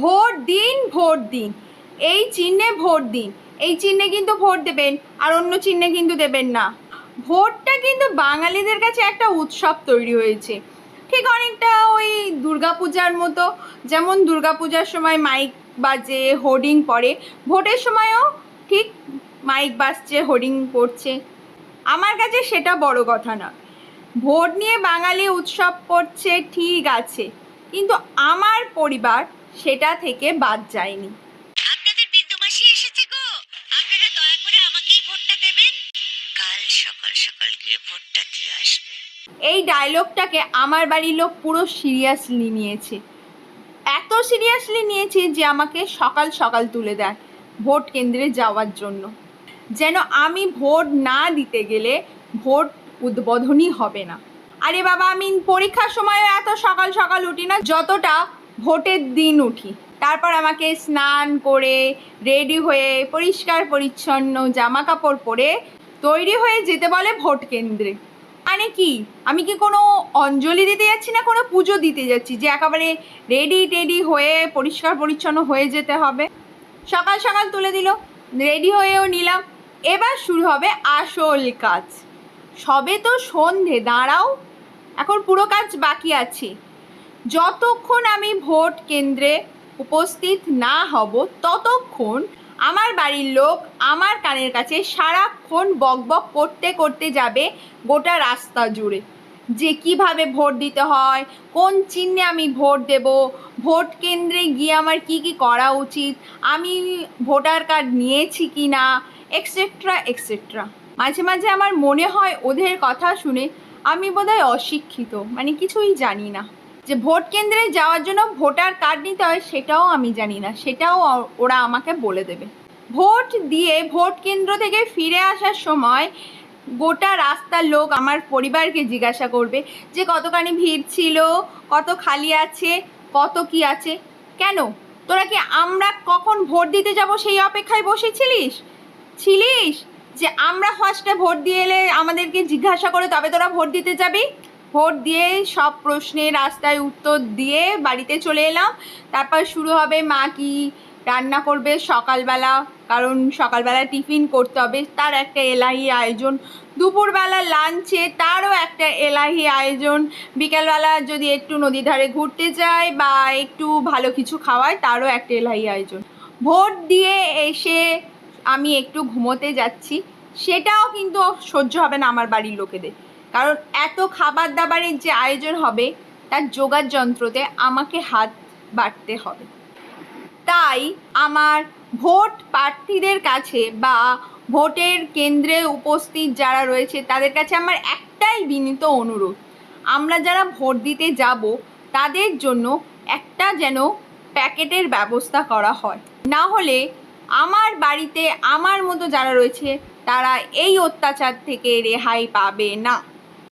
Vote দিন vote দিন। এই চিহ্নে ভোট দিন। এই চিহ্নে কিন্তু ভোট দেবেন, আর অন্য চিহ্নে কিন্তু দেবেন না। ভোটটা কিন্তু বাঙালিদের কাছে একটা উৎসব তৈরি হয়েছে। ঠিক অনেকটা ওই দুর্গাপূজার মতো। যেমন দুর্গাপূজার সময় মাইক বাজে, হোর্ডিং পড়ে। ভোটের সময়ও ঠিক মাইক বাজছে, হোর্ডিং পড়ছে। আমার কাছে সেটা বড় কথা না ভোট নিয়ে বাঙালি উৎসব করছে, ঠিক আছে। কিন্তু আমার পরিবার সেটা থেকে বাদ যায়নি। আপনাদের বিন্দু এসেছে গো। আপনারা দয়া করে আমাকেই ভোটটা দেবেন। কাল সকাল সকাল গিয়ে ভোটটা দিয়ে আসবে। এই ডায়লগটাকে আমার বাড়ির লোক পুরো সিরিয়াসলি নিয়েছে। এত সিরিয়াসলি নিয়েছে যে আমাকে সকাল সকাল তুলে দেয় ভোট কেন্দ্রে যাওয়ার জন্য। যেন আমি ভোট না দিতে গেলে ভোট উদ্বোধনই হবে না। আরে বাবা আমি পরীক্ষার সময়ও এত সকাল সকাল উঠি না যতটা ভোটের দিন উঠি। তারপর আমাকে স্নান করে রেডি হয়ে, পরিষ্কার, পরিচ্ছন্ন জামা কাপড় পরে তৈরি হয়ে যেতে বলে ভোট কেন্দ্রে। মানে কি? আমি কি কোনো অঞ্জলি দিতে যাচ্ছি না কোনো পুজো দিতে যাচ্ছি যে একেবারে রেডি টেডি হয়ে, পরিষ্কার, পরিচ্ছন্ন হয়ে যেতে হবে? সকাল সকাল তুলে দিল রেডি হয়েও নিলাম। এবার শুরু হবে আসল কাজ। সবে তো সন্ধে, দাঁড়াও। এখন পুরো কাজ বাকি আছে। যতক্ষণ আমি ভোট কেন্দ্রে উপস্থিত না হব, ততক্ষণ আমার বাড়ির লোক আমার কানের কাছে সারাক্ষণ বকবক করতে করতে যাবে গোটা রাস্তা জুড়ে। যে কীভাবে ভোট দিতে হয়, কোন চিহ্নে আমি ভোট দেব, ভোট কেন্দ্রে গিয়ে আমার কি কি করা উচিত, আমি ভোটার কার্ড নিয়েছি কি না এক্সেট্রা এক্সেট্রা মাঝে মাঝে আমার মনে হয় ওদের কথা শুনে আমি বোধহয় অশিক্ষিত মানে কিছুই জানি না। যে ভোট কেন্দ্রে যাওয়ার জন্য ভোটার কার্ড নিতে হয় সেটাও আমি জানি না। সেটাও ওরা আমাকে বলে দেবে। ভোট দিয়ে ভোট কেন্দ্র থেকে ফিরে আসার সময় গোটা রাস্তার লোক আমার পরিবারকে জিজ্ঞাসা করবে যে, কতখানি ভিড় ছিল? কত খালি আছে? কত কি আছে? কেন? তোরা কি আমরা কখন ভোট দিতে যাব সেই অপেক্ষায় বসেছিলিস? ছিলিস? যে আমরা ফার্স্টে ভোট দিয়ে এলে আমাদেরকে জিজ্ঞাসা করে তবে তোরা ভোট দিতে যাবি? ভোট দিয়ে সব প্রশ্নের রাস্তায় উত্তর দিয়ে বাড়িতে চলে এলাম। তারপর শুরু হবে মা কি রান্না করবে সকালবেলা, কারণ সকালবেলা টিফিন করতে হবে। তার একটা এলাহি আয়োজন। দুপুরবেলা লাঞ্চে তারও একটা এলাহি আয়োজন। বিকেলবেলা যদি একটু নদীর ধারে ঘুরতে যায় বা একটু ভালো কিছু খাওয়ায় তারও একটা এলাহি আয়োজন। ভোট দিয়ে এসে আমি একটু ঘুমোতে যাচ্ছি। সেটাও কিন্তু সহ্য হবে না আমার বাড়ির লোকেদের। কারণ এত খাবার দাবারের যে আয়োজন হবে, তার যোগার যন্ত্রতে আমাকে হাত বাড়তে হবে। তাই আমার ভোট প্রার্থীদের কাছে বা ভোটের কেন্দ্রে উপস্থিত যারা রয়েছে, তাদের কাছে আমার একটাই বিনীত অনুরোধ, আমরা যারা ভোট দিতে যাব, তাদের জন্য একটা যেন প্যাকেটের ব্যবস্থা করা হয়। না হলে আমার বাড়িতে আমার মতো যারা রয়েছে, তারা এই অত্যাচার থেকে রেহাই পাবে না।